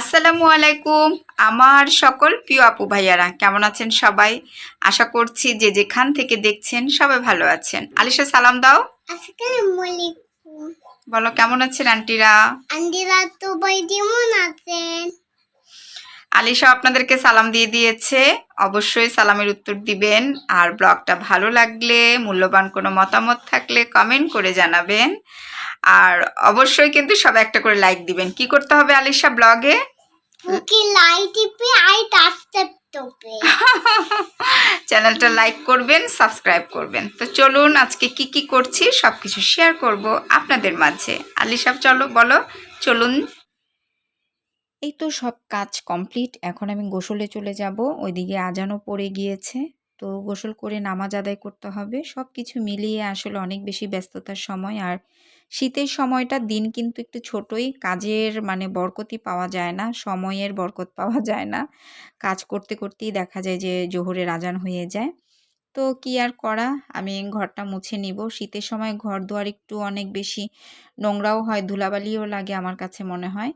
আসসালামু আলাইকুম আমার সকল প্রিয় আপু ভাইয়ারা কেমন আছেন সবাই? আশা করছি যে যেখান থেকে দেখছেন সবাই ভালো আছেন। আলিশা সালাম দাও। বলো কেমন আছেন আন্টিরা? আন্দিরা তো কেমন আছেন? আলিশা আপনাদেরকে সালাম দিয়ে দিয়েছে। অবশ্যই সালামের উত্তর দিবেন। আর ব্লগটা ভালো লাগলে মূল্যবান কোনো মতামত থাকলে কমেন্ট করে জানাবেন। আর অবশ্যই কিন্তু সব একটা করে লাইক দিবেন। কি করতে হবে আলিশা ব্লগে চ্যানেলটা লাইক করবেন সাবস্ক্রাইব করবেন। তো চলুন আজকে কি কি করছি সব কিছু শেয়ার করব আপনাদের মাঝে। আলিশাব চলো বলো চলুন। এই তো সব কাজ কমপ্লিট এখন আমি গোসলে চলে যাব ওইদিকে আজানও পড়ে গিয়েছে। তো গোসল করে নামাজ আদায় করতে হবে। সব কিছু মিলিয়ে আসলে অনেক বেশি ব্যস্ততার সময়। আর শীতের সময়টা দিন কিন্তু একটু ছোটই। কাজের মানে বরকতি পাওয়া যায় না, সময়ের বরকত পাওয়া যায় না। কাজ করতে করতেই দেখা যায় যে জোহরের আজান হয়ে যায়। তো কি আর করা? আমি ঘরটা মুছে নিব। শীতের সময় ঘর দুয়ার একটু অনেক বেশি নোংরাও হয়, ধুলাবালিও লাগে আমার কাছে মনে হয়।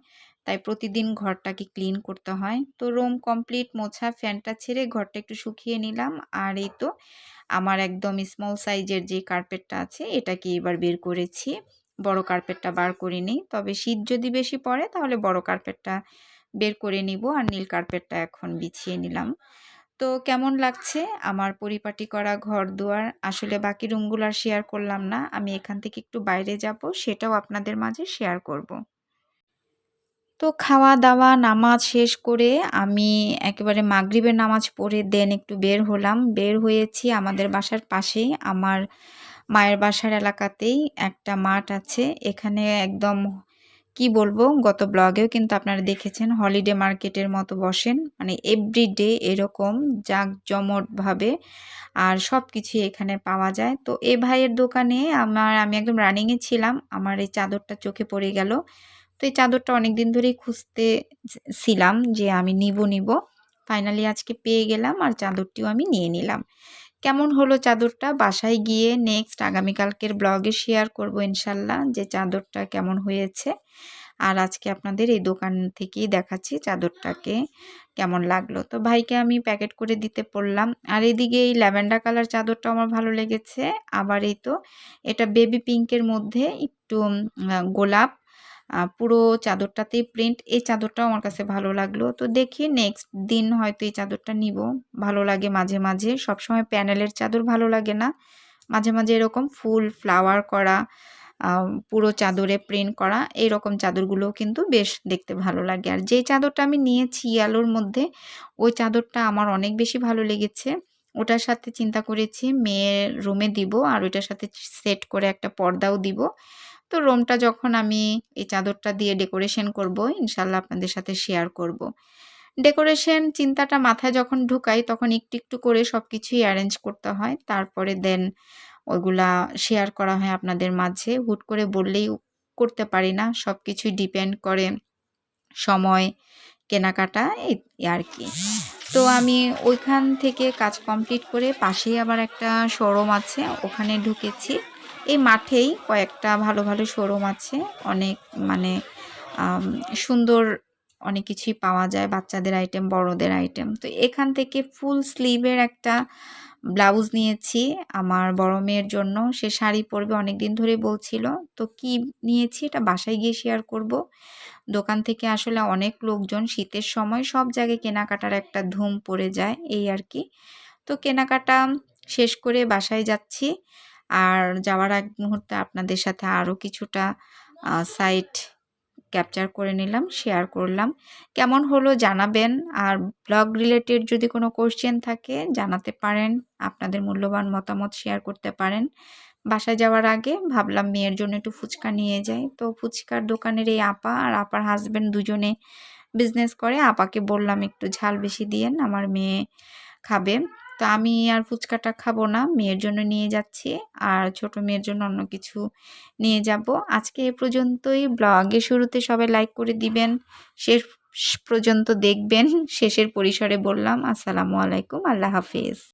তাই প্রতিদিন ঘরটাকে ক্লিন করতে হয়। তো রুম কমপ্লিট মোছা ফ্যানটা ছেড়ে ঘরটা একটু শুকিয়ে নিলাম। আর এই তো আমার একদম স্মল সাইজের যে কার্পেটটা আছে, এটাকে এবার বের করেছি। বড় কার্পেটটা বার করে নিই। তবে শীত যদি বেশি পড়ে, তাহলে বড় কার্পেটটা বের করে নিব। আর নীল কার্পেটটা এখন বিছিয়ে নিলাম। তো কেমন লাগছে আমার পরিপাটি করা ঘর দুয়ার আসলে বাকি রুমগুলো আর শেয়ার করলাম না। আমি এখান থেকে একটু বাইরে যাব, সেটাও আপনাদের মাঝে শেয়ার করব। তো খাওয়া দাওয়া নামাজ শেষ করে আমি একেবারে মাগরিবের নামাজ পড়ে দেন একটু বের হলাম। বের হয়েছি আমাদের বাসার পাশেই, আমার মায়ের বাসার এলাকাতেই একটা মাঠ আছে। এখানে একদম কি বলব, গত ব্লগেও কিন্তু আপনারা দেখেছেন, হলিডে মার্কেটের মতো বসেন। মানে এভরিডে এরকম জাঁকজমটভাবে আর সব কিছুই এখানে পাওয়া যায়। তো এ ভাইয়ের দোকানে আমার, আমি একদম রানিংয়ে ছিলাম। আমার এই চাদরটা চোখে পড়ে গেল। তো এই চাদরটা অনেক দিন ধরেই খুঁজতে ছিলাম যে আমি নিব নিব। ফাইনালি আজকে পেয়ে গেলাম আর চাদরটিও আমি নিয়ে নিলাম। কেমন হলো চাদরটা? বাসায় গিয়ে নেক্সট আগামীকালকের ব্লগে শেয়ার করব ইনশাল্লাহ যে চাদরটা কেমন হয়েছে। আর আজকে আপনাদের এই দোকান থেকেই দেখাচ্ছি চাদরটাকে কেমন লাগল। তো ভাইকে আমি প্যাকেট করে দিতে পড়লাম। আর এদিকে এই ল্যাভেন্ডার কালার চাদরটা আমার ভালো লেগেছে। আবার এই তো, এটা বেবি পিঙ্কের মধ্যে একটু গোলাপ পুরো চাদরটাতেই প্রিন্ট এই চাদরটাও আমার কাছে ভালো লাগল। তো দেখি নেক্সট দিন হয়তো এই চাদরটা নিব। ভালো লাগে মাঝে মাঝে। সবসময় প্যানেলের চাদর ভালো লাগে না। মাঝে মাঝে এরকম ফুল ফ্লাওয়ার করা পুরো চাদরে প্রিন্ট করা, এইরকম চাদরগুলোও কিন্তু বেশ দেখতে ভালো লাগে। আর যেই চাদরটা আমি নিয়েছি আলোর মধ্যে, ওই চাদরটা আমার অনেক বেশি ভালো লেগেছে। ওটার সাথে চিন্তা করেছি মেয়ের রুমে দিব, আর ওইটার সাথে সেট করে একটা পর্দাও দিব। তো রোমটা যখন আমি এই চাদরটা দিয়ে ডেকোরেশন করব, ইনশাল্লাহ আপনাদের সাথে শেয়ার করব। ডেকোরেশন চিন্তাটা মাথায় যখন ঢুকাই, তখন একটু একটু করে সব কিছুই অ্যারেঞ্জ করতে হয়। তারপরে দেন ওইগুলা শেয়ার করা হয় আপনাদের মাঝে। হুট করে বললেই করতে পারি না। সব কিছুই ডিপেন্ড করে সময়, কেনাকাটা, এই আর কি। তো আমি ওইখান থেকে কাজ কমপ্লিট করে পাশেই আবার একটা শোরুম আছে, ওখানে ঢুকেছি। এই মাঠেই কয়েকটা ভালো ভালো শোরুম আছে, অনেক মানে সুন্দর অনেক কিছুই পাওয়া যায়, বাচ্চাদের আইটেম বড়দের আইটেম তো এখান থেকে ফুল স্লিভের একটা ব্লাউজ নিয়েছি আমার বড় মেয়ের জন্য। সে শাড়ি পরবে অনেক দিন ধরে বলছিল। তো কি নিয়েছি এটা বাসায় গিয়ে শেয়ার করব। দোকান থেকে আসলে অনেক লোকজন, শীতের সময় সব জায়গায় কেনাকাটার একটা ধুম পড়ে যায়, এই আর কি। তো কেনাকাটা শেষ করে বাসায় যাচ্ছি। আর যাওয়ার এক মুহূর্তে আপনাদের সাথে আরও কিছুটা সাইট ক্যাপচার করে নিলাম শেয়ার করলাম। কেমন হলো জানাবেন? আর ব্লগ রিলেটেড যদি কোনো কোশ্চেন থাকে, জানাতে পারেন, আপনাদের মূল্যবান মতামত শেয়ার করতে পারেন। বাসায় যাওয়ার আগে ভাবলাম মেয়ের জন্য একটু ফুচকা নিয়ে যাই। তো ফুচকার দোকানের এই আপা আর আপার হাজব্যান্ড দুজনে বিজনেস করে। আপাকে বললাম একটু ঝাল বেশি দিয়েন, আমার মেয়ে খাবে। তো আমি আর ফুচকাটা খাব না, মেয়ের জন্য নিয়ে যাচ্ছি। আর ছোট মেয়ের জন্য অন্য কিছু নিয়ে যাব। আজকে এ পর্যন্তই। ব্লগে শুরুতে সবাই লাইক করে দিবেন, শেষ পর্যন্ত দেখবেন। শেষের পরিসরে বললাম, আসসালামু আলাইকুম, আল্লাহ হাফিজ।